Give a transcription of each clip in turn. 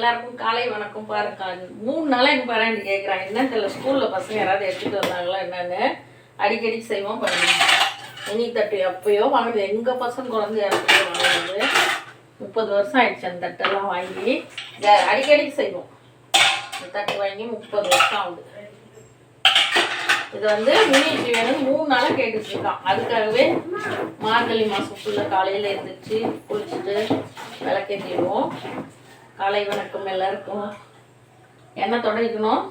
எல்லாருக்கும் காலை வணக்கம் பாருங்க மூணு நாளாக எங்கள் பேரண்ட் கேட்குறாங்க என்னன்னு தெரியல ஸ்கூலில் பசங்க யாராவது எடுத்துகிட்டு வந்தாங்களா என்னன்னு அடிக்கடி செய்வோம் பண்ணுவோம் இனி தட்டு எப்பயோ வாங்குது எங்கள் பசங்க குழந்தை யாருக்கையோ வாங்குறது. முப்பது வருஷம் ஆயிடுச்சு அந்த தட்டெல்லாம் வாங்கி. அடிக்கடி செய்வோம். இந்த தட்டு வாங்கி முப்பது வருஷம் ஆகுது. இது வந்து மினிட்டு வேணும் மூணு நாளாக கேட்டுட்டு இருக்கான். அதுக்காகவே மார்கழி மாதம் ஃபுல்லாக காலையில் எழுந்திரிச்சு குளிச்சுட்டு விளக்கேற்றிடுவோம் காலை வணக்கம் எல்லாருக்கும். எண்ணெய் தொடங்கிக்கணும்?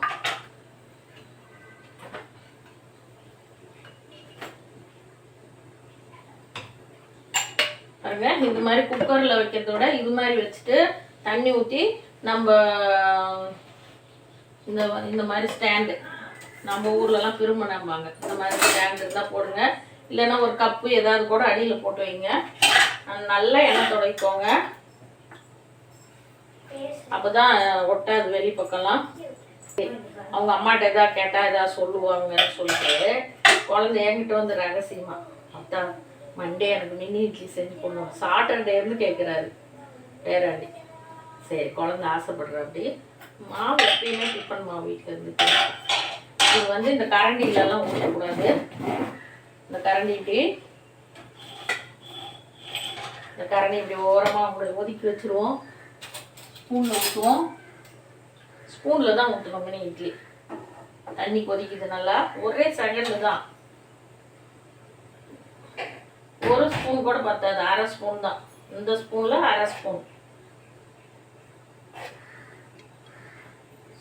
பாருங்க இந்த மாதிரி குக்கரில் வைக்கிறத விட இது மாதிரி வச்சுட்டு தண்ணி ஊற்றி நம்ம இந்த இந்த மாதிரி ஸ்டாண்டு. நம்ம ஊர்லலாம் திருமணம்பாங்க. இந்த மாதிரி ஸ்டாண்டு இருந்தால் போடுங்க. இல்லைன்னா ஒரு கப்பு ஏதாவது கூட அடியில் போட்டு வைங்க. நல்லா எண்ணெய் துடைக்கோங்க. அப்பதான் ஒட்டாது வெளி பக்கம்லாம். அவங்க அம்மாட்ட எதாவது கேட்டா ஏதாவது சொல்லுவாங்கன்னு சொல்லிட்டு குழந்தை என்கிட்ட வந்து ரகசியமா அத்தா மண்டே எனக்கு மினி இட்லி செஞ்சு போடணும் சாட்டர்டே இருந்து கேட்குறாரு பேராண்டி. சரி குழந்தை ஆசைப்படுற அப்படி மாவு எப்பயுமே டிஃபன் மாவு வீட்டில் இருந்துட்டு இது வந்து இந்த கரண்டிலலாம் ஊற்றக்கூடாது. இந்த கரண்டி இப்படி இந்த கரண்டி இப்படி ஓரமாக அப்படி ஒதுக்கி வச்சுருவோம். ஸ்பூனில் ஊற்றுவோம் ஸ்பூனில் தான் ஊற்றணும் மினி இட்லி. தண்ணி கொதிக்குது நல்லா. ஒரே செகண்டில் தான். ஒரு ஸ்பூன் கூட பத்தாது. அரை ஸ்பூன் தான். இந்த ஸ்பூனில் அரை ஸ்பூன்.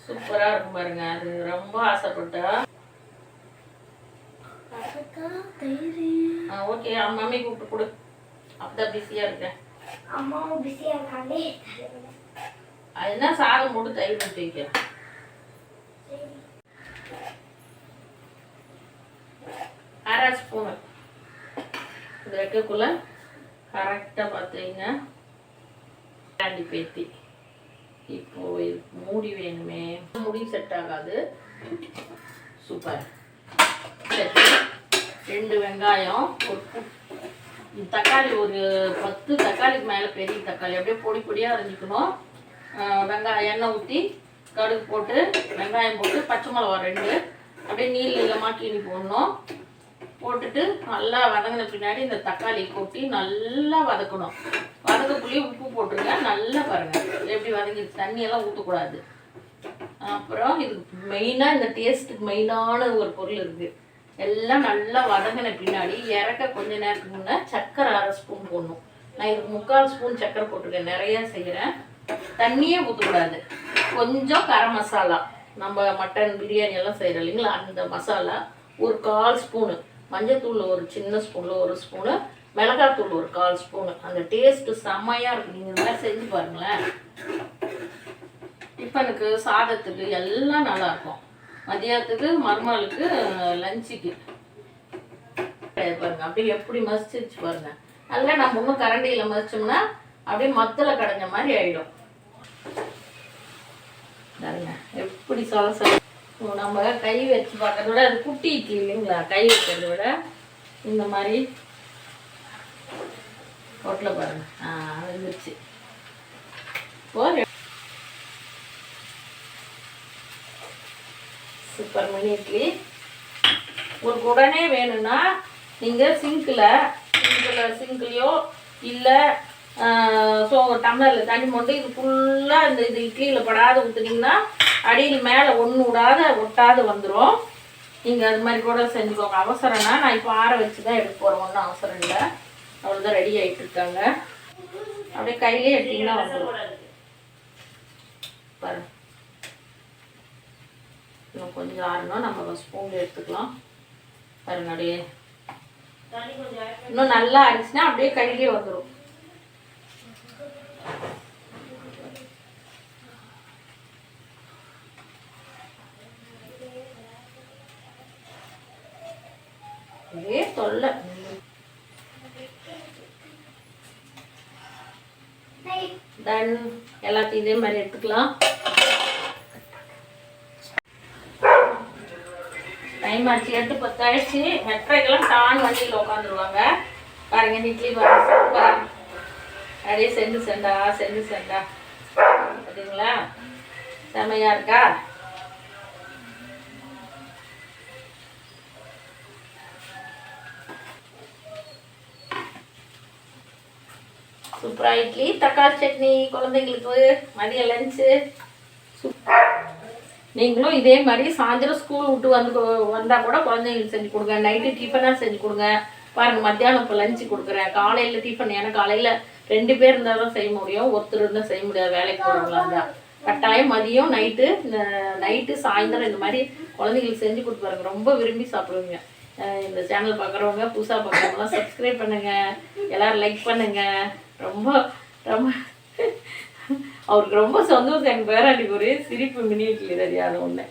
சூப்பராக இருக்கும் பாருங்க. அது ரொம்ப ஆசைப்பட்டா. ஓகே. மம்மி கூப்பிட்டு கொடு. அப்பதான் பிஸியாக இருக்கேன். அம்மாவும் பிஸியா இருக்காங்களே அதுனா சாதம் போட்டு தயிர் ஊற்றி வைக்கிறேன் அரை ஸ்பூனு இது வைக்கக்குள்ள கரெக்டாக பார்த்துங்க தாண்டி பேத்தி. இப்போ மூடி வேணுமே. முடி செட் ஆகாது. சூப்பர் ரெண்டு வெங்காயம் ஒரு தக்காளி ஒரு பத்து தக்காளிக்கு மேலே பெரிய தக்காளி. அப்படியே பொடி பொடியாக அரைஞ்சிக்கணும். வெங்காயம் எண்ணெய் ஊற்றி கடுகு போட்டு வெங்காயம் போட்டு பச்சை மிளகா ரெண்டு. அப்படியே நீள் நீளமாக போடணும். போட்டுட்டு நல்லா வதங்கின பின்னாடி இந்த தக்காளி கொட்டி நல்லா வதக்கணும். வதக்கக்குள்ளேயே உப்பு போட்டுருங்க. நல்லா பாருங்கள் எப்படி வதங்கிடுச்சு தண்ணியெல்லாம் ஊற்றக்கூடாது அப்புறம் இதுக்கு மெயினாக இந்த டேஸ்ட்டுக்கு மெயினான ஒரு பொருள் இருக்குது எல்லாம் நல்லா வதங்கின பின்னாடி இறக்க கொஞ்ச நேரத்துக்கு முன்னே சர்க்கரை அரை ஸ்பூன் போடணும். நான் இதுக்கு முக்கால் ஸ்பூன் சர்க்கரை போட்டிருக்கேன். நிறையா செய்கிறேன் தண்ணியே ஊற்றக்கூடாது கொஞ்சம் கரம் மசாலா. நம்ம மட்டன் பிரியாணி எல்லாம் செய்கிறோம் இல்லைங்களா? அந்த மசாலா ஒரு கால் ஸ்பூனு. மஞ்சத்தூள் ஒரு சின்ன ஸ்பூனில் ஒரு ஸ்பூனு. மிளகாத்தூள் ஒரு கால் ஸ்பூனு. அந்த டேஸ்ட்டு செம்மையாக இருக்கும். நீங்கள் இந்த செஞ்சு பாருங்களேன். டிஃபனுக்கு சாதத்துக்கு எல்லாம் நல்லா இருக்கும். மதியத்துக்கு மருமகளுக்கு லஞ்சுக்கு பாருங்க. அப்படியே எப்படி மசிச்சு பாருங்க. நல்லா நம்ம இன்னும் கரண்டியில் மசிச்சோம்னா அப்படியே மத்தல கடைஞ்ச மாதிரி ஆயிடும். எப்படி சொல்ல சொல்ல நம்ம கை வச்சு பார்க்கறத விட அது குட்டி இட்லி இல்லைங்களா? கை வைக்கிறத விட இந்த மாதிரி ஹோட்டலில் பாருங்க. ஆ வந்துருச்சு. இப்போ சூப்பர் மினி இட்லி. உங்களுக்கு உடனே வேணும்னா நீங்கள் சிங்கில் சிங்கில் சிங்க்லேயோ இல்லை ஸோ டம்ளரில் தண்ணி மொண்டு இது ஃபுல்லாக இந்த இது இட்லியில் படாத ஊற்றுனீங்கன்னா அடியில் மேலே ஒன்று விடாத ஒட்டாது வந்துடும் நீங்கள் அது மாதிரி கூட செஞ்சுக்கோங்க. அவசரம்னா நான் இப்போ ஆற வச்சு தான் எடுக்க போகிறேன் ஒன்றும் அவசரம் இல்லை. அவ்வளோதான் ரெடி ஆகிட்டு இருக்காங்க. அப்படியே கையிலே எடுத்தீங்கன்னா வந்துடும் பாருங்க. இன்னும் கொஞ்சம் ஆறணும். நம்ம ஸ்பூனில் எடுத்துக்கலாம். பாருங்க அப்படியே. இன்னும் நல்லா அரிச்சுன்னா அப்படியே கையிலே வந்துடும் இதே தொல்லை. தென் எல்லாத்தையும் இதே மாதிரி எடுத்துக்கலாம். டைம் ஆச்சு எடுத்து பத்தாயிடுச்சு. மெட்ரைக்கெல்லாம் டான் வண்டியில் உட்காந்துருவாங்க. பாருங்க இட்லி பாருங்க சூப்பரா அப்படியே செண்டு செண்டா செண்டு செண்டா. பார்த்தீங்களா? செம்மையா இருக்கா? சூப்பராக இட்லி தக்காளி சட்னி குழந்தைங்களுக்கு மதிய லஞ்சு நீங்களும் இதே மாதிரி சாயந்தரம் ஸ்கூல் விட்டு வந்து வந்தால் கூட குழந்தைங்களுக்கு செஞ்சு கொடுங்க. நைட்டு டிஃபனாக செஞ்சு கொடுங்க. பாருங்க மத்தியானம் இப்போ லஞ்சு கொடுக்குறேன். காலையில் டிஃபன் ஏன்னா காலையில் ரெண்டு பேர் இருந்தால் தான் செய்ய முடியும். ஒருத்தர் இருந்தால் செய்ய முடியாது. வேலைக்கு போகிறவங்களா இருந்தால் கட்டாயம் மதியம் நைட்டு நைட்டு சாயந்தரம் இந்த மாதிரி குழந்தைங்களுக்கு செஞ்சு கொடுத்து பாருங்க. ரொம்ப விரும்பி சாப்பிடுவீங்க. இந்த சேனல் பார்க்குறவங்க புதுசாக பார்க்குறவங்களாம் சப்ஸ்கிரைப் பண்ணுங்கள் எல்லோரும் லைக் பண்ணுங்கள் ரொம்ப ரொம்ப. அவருக்கு ரொம்ப சந்தோஷம். எங்கள் பேராண்டி ஒரே சிரிப்பு மினிட்ல தெரியாத ஒன்று